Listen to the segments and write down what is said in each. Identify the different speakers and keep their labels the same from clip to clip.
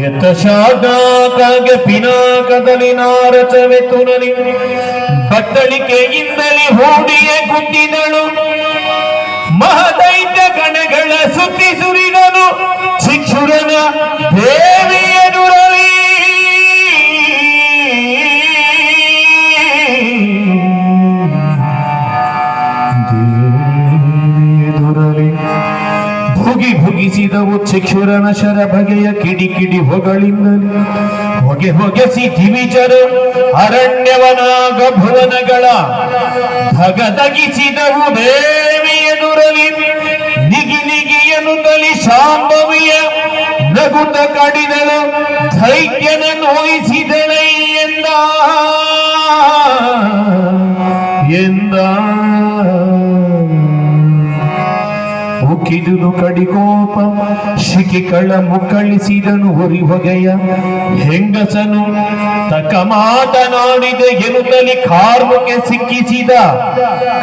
Speaker 1: ಯತಶಾಖಾಗೆ ಪಿನಾಕದಲ್ಲಿ ನಾರಚವೆ ತುನಲಿ ಬತ್ತಳಿಕೆಯಿಂದಲೇ ಹೂಡಿಯೇ ಗುದ್ದಿದಳು ಭುಗಿ ಭುಗಿಸಿದವು ಶರ ಬಗೆಯ ಕಿಡಿ ಕಿಡಿ ಹೊಗಳಿಂದ. ಹೊಗೆ ಹೊಗೆಸಿ ದಿವಿಜರ ಅರಣ್ಯವನಾಗ ಭುವನಗಳ ಧಗಧಗಿಸಿದವು ದೇವಿಯನುರಲಿ, ನಿಗಿ ನಿಗಿಯನು ತಲಿ ಶಾಂಭವಿಯ ನಗುತ ಕಡಿದಳು ದೈತ್ಯನ ನೋಯಿಸಿದಳೈ ಎಂದ. ಎಂದ ಉಕ್ಕಿದುನು ಕಡಿಕೋಪ ಶಿಕಿಕಳ ಮುಕ್ಕಳಿಸಿದನು ಹೊರಿ ಹೊಗೆಯ ಹೆಂಗಸನು ತಕ ಮಾತನಾಡಿದ ಎನ್ನುತ್ತಲಿ ಕಾರ್ಮಕ್ಕೆ ಸಿಕ್ಕಿಸಿದ.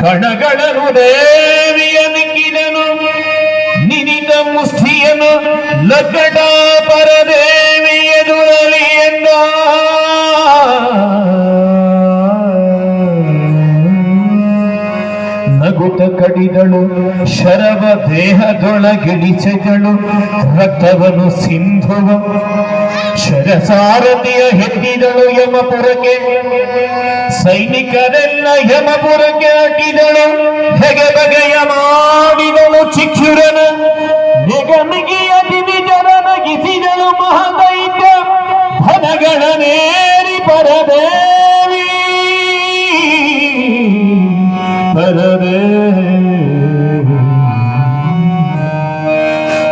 Speaker 1: ಕಣಗಳನ್ನು ದೇವಿಯ ನಿಕ್ಕಿದನು ನಿನಿದ ಮುಷ್ಟಿಯನು ಲಗಡ ಪರದೇವಿಯದುರಲಿ ನಗುತ ಕಡಿದಳು. ಶರವ ದೇಹದೊಳಗಿಳಿಸಿದಳು ರಕ್ತವನ್ನು ಸಿಂಧುವ ಶರಸಾರಥಿಯ ಹೆತ್ತಿದಳು ಯಮಪುರಕ್ಕೆ. ಸೈನಿಕರೆಲ್ಲ ಯಮಪುರಕ್ಕೆ ಅಟ್ಟಿದಳು ಹೆಗೆ ಬಗೆಯ ಮಾಡಿದಳು ಚಿಕ್ಷುರನ. ನಿಗಮಿಗಿಯ ದಿವಿಜರ ನಗಿಸಿದಳು ಮಹಾದೈತ್ಯ. ಧನಗಳ ನೇರಿ பரதேவி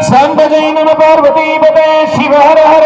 Speaker 1: சாம்பஜை நம பார்வதி பதே சிவ ஹர ஹர